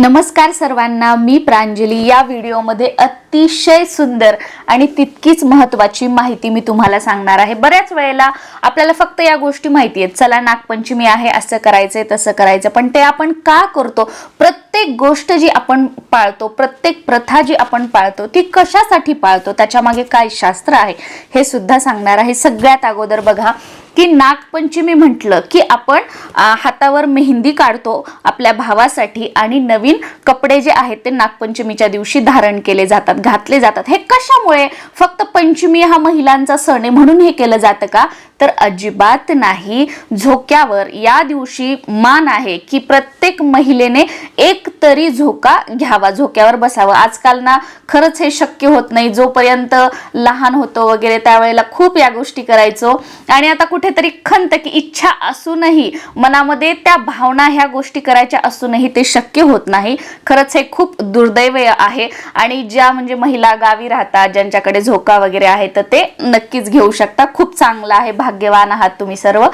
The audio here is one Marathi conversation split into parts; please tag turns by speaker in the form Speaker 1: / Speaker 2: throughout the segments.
Speaker 1: नमस्कार सर्वांना मी प्रांजली. या व्हिडिओमध्ये अतिशय सुंदर आणि तितकीच महत्त्वाची माहिती मी तुम्हाला सांगणार आहे. बऱ्याच वेळेला आपल्याला फक्त या गोष्टी माहिती आहेत. चला नागपंचमी आहे असं करायचंय तसं करायचं पण ते आपण का करतो? प्रत्येक गोष्ट जी आपण पाळतो प्रत्येक प्रथा जी आपण पाळतो ती कशासाठी पाळतो? त्याच्यामागे काय शास्त्र आहे? हे सुद्धा सांगणार आहे. सगळ्यात अगोदर बघा की नागपंचमी म्हटलं की आपण हातावर मेहंदी काढतो आपल्या भावासाठी आणि नवीन कपडे जे आहेत ते नागपंचमीच्या दिवशी धारण केले जातात घातले जातात. हे कशामुळे? फक्त पंचमी हा महिलांचा सण आहे म्हणून हे केलं जातं का? तर अजिबात नाही. झोक्यावर या दिवशी मान आहे की प्रत्येक महिलेने एक तरी झोका घ्यावा झोक्यावर बसावं. आजकाल ना खरंच हे शक्य होत नाही. जोपर्यंत लहान होतो वगैरे त्यावेळेला खूप या गोष्टी करायचो. आणि आता कुठेतरी खंत की इच्छा असूनही मनामध्ये त्या भावना ह्या गोष्टी करायच्या असूनही ते शक्य होत नाही. खरंच हे खूप दुर्दैव आहे आणि ज्या म्हणजे महिला गावी राहतात ज्यांच्याकडे झोका वगैरे आहे तर ते नक्कीच घेऊ शकता. खूप चांगलं आहे भाग्यवान आहात तुम्ही सर्व.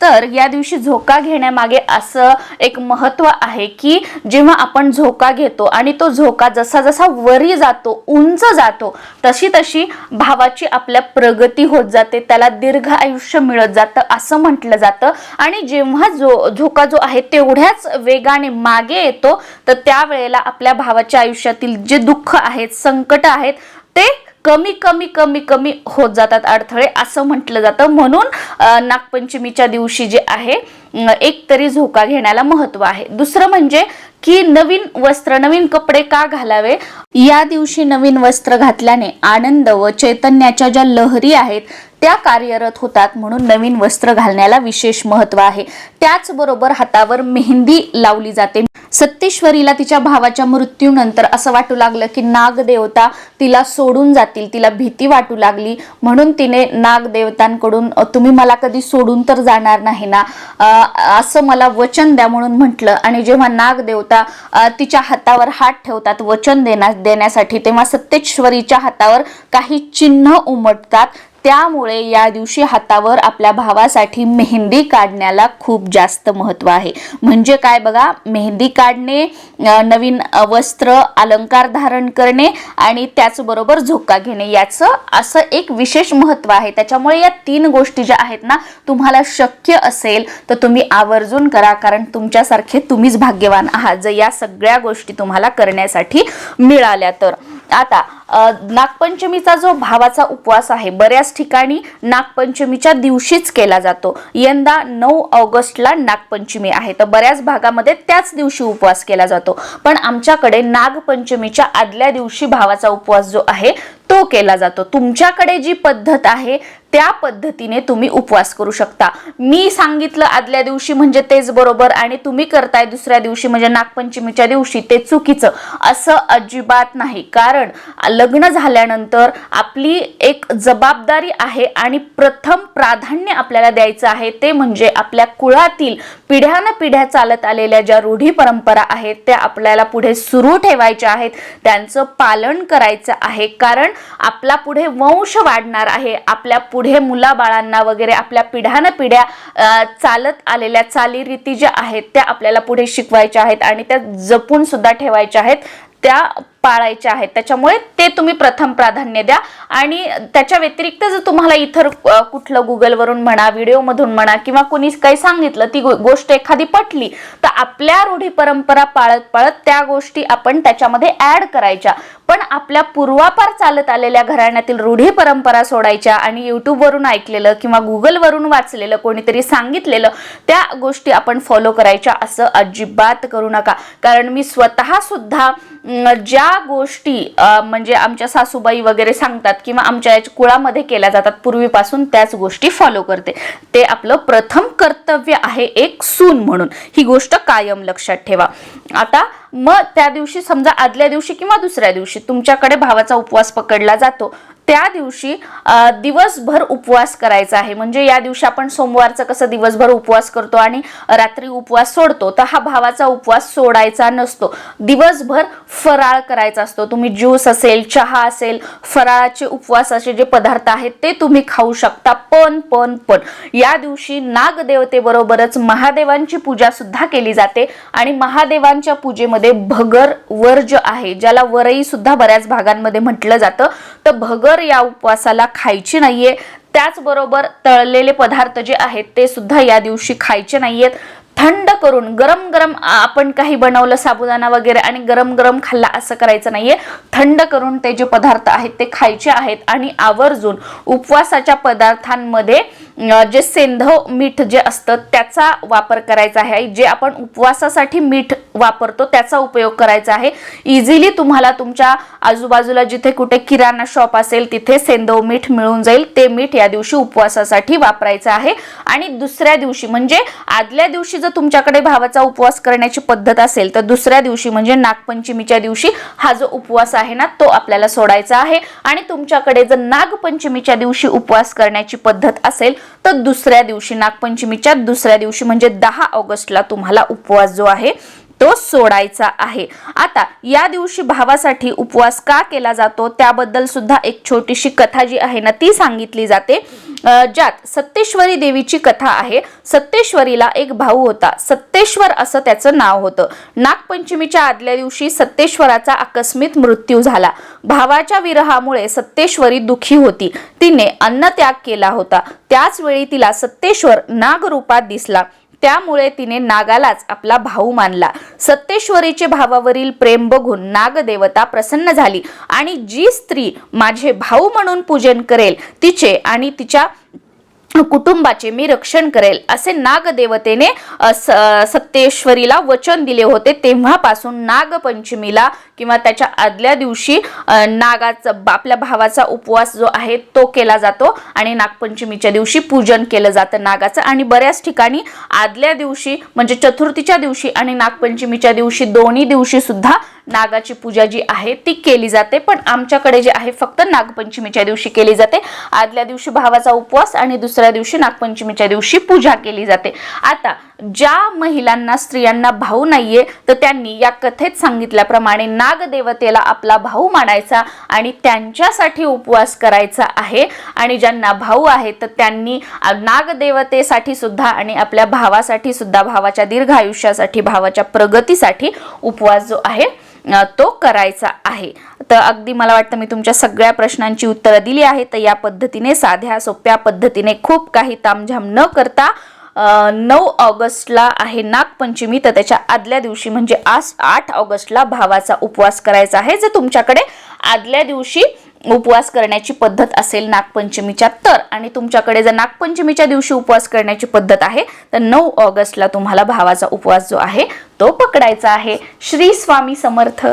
Speaker 1: तर या दिवशी झोका घेण्यामागे असं एक महत्त्व आहे की जेव्हा आपण झोका घेतो आणि तो झोका जसा जसा वरी जातो उंच जातो तशी तशी भावाची आपल्या प्रगती होत जाते त्याला दीर्घ आयुष्य मिळत जातं असं म्हटलं जातं. आणि जेव्हा जो झोका जो आहे तेवढ्याच वेगाने मागे येतो तर त्यावेळेला आपल्या भावाच्या आयुष्यातील जे दुःख आहेत संकट आहेत ते कमी कमी कमी कमी होत जातात अडथळे असं म्हटलं जातं. म्हणून नागपंचमीच्या दिवशी जे आहे एक तरी झोका घेण्याला महत्त्व आहे. दुसरं म्हणजे की नवीन वस्त्र नवीन कपडे का घालावे? या दिवशी नवीन वस्त्र घातल्याने आनंद व चैतन्याच्या ज्या लहरी आहेत त्या कार्यरत होतात म्हणून नवीन वस्त्र घालण्याला विशेष महत्त्व आहे. त्याचबरोबर हातावर मेहंदी लावली जाते. सत्तेश्वरीला तिच्या भावाच्या मृत्यूनंतर असं वाटू लागलं की नागदेवता तिला सोडून जातील तिला भीती वाटू लागली. म्हणून तिने नागदेवतांकडून तुम्ही मला कधी सोडून तर जाणार नाही ना? असं मला वचन द्या म्हणून म्हटलं. आणि जेव्हा नागदेवता तिच्या हातावर हात ठेवतात वचन देण्या देण्यासाठी तेव्हा सत्तेश्वरीच्या हातावर काही चिन्ह उमटतात. त्यामुळे या दिवशी हातावर आपल्या भावासाठी मेहंदी काढण्याला खूप जास्त महत्त्व आहे. म्हणजे काय बघा मेहंदी काढणे नवीन वस्त्र अलंकार धारण करणे आणि त्याचबरोबर झोका घेणे याचं असं एक विशेष महत्त्व आहे. त्याच्यामुळे या तीन गोष्टी ज्या आहेत ना तुम्हाला शक्य असेल तर तुम्ही आवर्जून करा कारण तुमच्यासारखे तुम्हीच भाग्यवान आहात. जर या सगळ्या गोष्टी तुम्हाला करण्यासाठी मिळाल्या तर. आता नागपंचमीचा जो भावाचा उपवास आहे बऱ्याच ठिकाणी नागपंचमीच्या दिवशीच केला जातो. यंदा नऊ ऑगस्टला नागपंचमी आहे तर बऱ्याच भागामध्ये त्याच दिवशी उपवास केला जातो. पण आमच्याकडे नागपंचमीच्या आदल्या दिवशी भावाचा उपवास जो आहे तो केला जातो. तुमच्याकडे जी पद्धत आहे त्या पद्धतीने तुम्ही उपवास करू शकता. मी सांगितलं आदल्या दिवशी म्हणजे तेच बरोबर आणि तुम्ही करताय दुसऱ्या दिवशी म्हणजे नागपंचमीच्या दिवशी ते चुकीचं. असं अजिबात नाही. कारण लग्न झाल्यानंतर आपली एक जबाबदारी आहे आणि प्रथम प्राधान्य आपल्याला द्यायचं आहे ते म्हणजे आपल्या कुळातील पिढ्यानपिढ्या पिढ्या चालत आलेल्या ज्या रूढी परंपरा आहेत त्या आपल्याला पुढे सुरू ठेवायच्या आहेत. त्यांचं पालन करायचं आहे. कारण आपला पुढे वंश वाढणार आहे. आपल्या पुढे पुढे मुलाबाळांना वगैरे आपल्या पिढ्यानं पिढ्या चालत आलेल्या चालीरीती ज्या आहेत त्या आपल्याला पुढे शिकवायच्या आहेत आणि त्या जपून सुद्धा ठेवायच्या आहेत. त्या पाळायच्या आहेत. त्याच्यामुळे ते तुम्ही प्रथम प्राधान्य द्या. आणि त्याच्या व्यतिरिक्त जर तुम्हाला इतर कुठलं गुगलवरून म्हणा व्हिडिओमधून म्हणा किंवा कोणी काही सांगितलं ती गो- गोष्ट एखादी पटली तर आपल्या रूढी परंपरा पाळत पाळत त्या गोष्टी आपण त्याच्यामध्ये ऍड करायच्या. पण आपल्या पूर्वापार चालत आलेल्या घराण्यातील रूढी परंपरा सोडायच्या आणि यूट्यूबवरून ऐकलेलं किंवा गुगलवरून वाचलेलं कोणीतरी सांगितलेलं त्या गोष्टी आपण फॉलो करायच्या असं अजिबात करू नका. कारण मी स्वतः सुद्धा ज्या गोष्टी म्हणजे आमच्या सासूबाई वगैरे सांगतात किंवा आमच्या याच्या कुळामध्ये केल्या जातात पूर्वीपासून त्याच गोष्टी फॉलो करते. ते आपलं प्रथम कर्तव्य आहे एक सून म्हणून. ही गोष्ट कायम लक्षात ठेवा. आता मग त्या दिवशी समजा आदल्या दिवशी किंवा दुसऱ्या दिवशी तुमच्याकडे भावाचा उपवास पकडला जातो. त्या दिवशी दिवसभर उपवास करायचा आहे. म्हणजे या दिवशी आपण सोमवारचं कसं दिवसभर उपवास करतो आणि रात्री उपवास सोडतो तर हा भावाचा उपवास सोडायचा नसतो. दिवसभर फराळ करायचा असतो. तुम्ही ज्यूस असेल चहा असेल फराळाचे उपवासाचे जे पदार्थ आहेत ते तुम्ही खाऊ शकता. पण पण पण. या दिवशी नागदेवतेबरोबरच महादेवांची पूजा सुद्धा केली जाते आणि महादेवांच्या पूजेमध्ये भगर वर्ज आहे ज्याला वरई सुद्धा बऱ्याच भागांमध्ये म्हटलं जातं तर भगर या उपवासाला खायची नाहीये. त्याचबरोबर तळलेले पदार्थ जे आहेत ते सुद्धा या दिवशी खायचे नाहीयेत. थंड करून गरम गरम आपण काही बनवलं साबुदाणा वगैरे आणि गरम गरम खाल्ला असं करायचं नाहीये. थंड करून ते जे पदार्थ आहेत ते खायचे आहेत. आणि आवर्जून उपवासाच्या पदार्थांमध्ये जे सेंधव मीठ जे असतं त्याचा वापर करायचा आहे. जे आपण उपवासासाठी मीठ वापरतो त्याचा उपयोग करायचा आहे. इझिली तुम्हाला तुमच्या आजूबाजूला जिथे कुठे किराणा शॉप असेल तिथे सेंधव मीठ मिळून जाईल. ते मीठ या दिवशी उपवासासाठी वापरायचं आहे. आणि दुसऱ्या दिवशी म्हणजे आदल्या दिवशी जर तुमच्याकडे भावाचा उपवास करण्याची पद्धत असेल तर दुसऱ्या दिवशी म्हणजे नागपंचमीच्या दिवशी हा जो उपवास आहे ना तो आपल्याला सोडायचा आहे. आणि तुमच्याकडे जर नागपंचमीच्या दिवशी उपवास करण्याची पद्धत असेल तर दुसऱ्या दिवशी नागपंचमीच्या दुसऱ्या दिवशी म्हणजे दहा ऑगस्टला तुम्हाला उपवास जो आहे तो सोडायचा आहे. आता या दिवशी भावासाठी उपवास का केला जातो? त्याबद्दल सुद्धा एक छोटीशी कथा जी आहे ना ती सांगितली जाते. ज्यात सत्तेश्वरी देवीची कथा आहे. सत्तेश्वरीला एक भाऊ होता. सत्तेश्वर असं त्याचं नाव होतं. नागपंचमीच्या आदल्या दिवशी सत्तेश्वराचा आकस्मित मृत्यू झाला. भावाच्या विरहामुळे सत्तेश्वरी दुखी होती. तिने अन्नत्याग केला होता. त्याच वेळी तिला सत्तेश्वर नागरूपात दिसला. त्यामुळे तिने नागालाच आपला भाऊ मानला. सत्तेश्वरीचे भावावरील प्रेम बघून नागदेवता प्रसन्न झाली आणि जी स्त्री माझे भाऊ म्हणून पूजन करेल तिचे आणि तिच्या कुटुंबाचे मी रक्षण करेल असे नागदेवतेने स- सत्तेश्वरीला वचन दिले होते. तेव्हापासून नागपंचमीला किंवा त्याच्या आदल्या दिवशी नागाचा आपल्या भावाचा उपवास जो आहे तो केला जातो आणि नागपंचमीच्या दिवशी पूजन केलं जातं नागाचं. आणि बऱ्याच ठिकाणी आदल्या दिवशी म्हणजे चतुर्थीच्या दिवशी आणि नागपंचमीच्या दिवशी दोन्ही दिवशी सुद्धा नागाची पूजा जी आहे ती केली जाते. पण आमच्याकडे जे आहे फक्त नागपंचमीच्या दिवशी केली जाते. आदल्या दिवशी भावाचा उपवास आणि दुसऱ्या दिवशी नागपंचमीच्या दिवशी पूजा केली जाते. आता ज्या महिलांना स्त्रियांना भाऊ नाहीये तर त्यांनी या कथेत सांगितल्याप्रमाणे नागदेवतेला आपला भाऊ मानायचा आणि त्यांच्यासाठी उपवास करायचा आहे. आणि ज्यांना भाऊ आहे तर त्यांनी नागदेवतेसाठी सुद्धा आणि आपल्या भावासाठी सुद्धा भावाच्या दीर्घ आयुष्यासाठी भावाच्या प्रगतीसाठी उपवास जो आहे तो करायचा आहे. तर अगदी मला वाटतं मी तुमच्या सगळ्या प्रश्नांची उत्तरं दिली आहेत. तर या पद्धतीने साध्या सोप्या पद्धतीने खूप काही तामझाम न करता नऊ ऑगस्टला आहे नागपंचमी तर त्याच्या आदल्या दिवशी म्हणजे आज आठ ऑगस्टला भावाचा उपवास करायचा आहे. जर तुमच्याकडे आदल्या दिवशी उपवास करण्याची पद्धत असेल नागपंचमीच्या तर आणि तुमच्याकडे जर नागपंचमीच्या दिवशी उपवास करण्याची पद्धत आहे तर नऊ ऑगस्टला तुम्हाला भावाचा उपवास जो आहे तो पकडायचा आहे. श्री स्वामी समर्थ.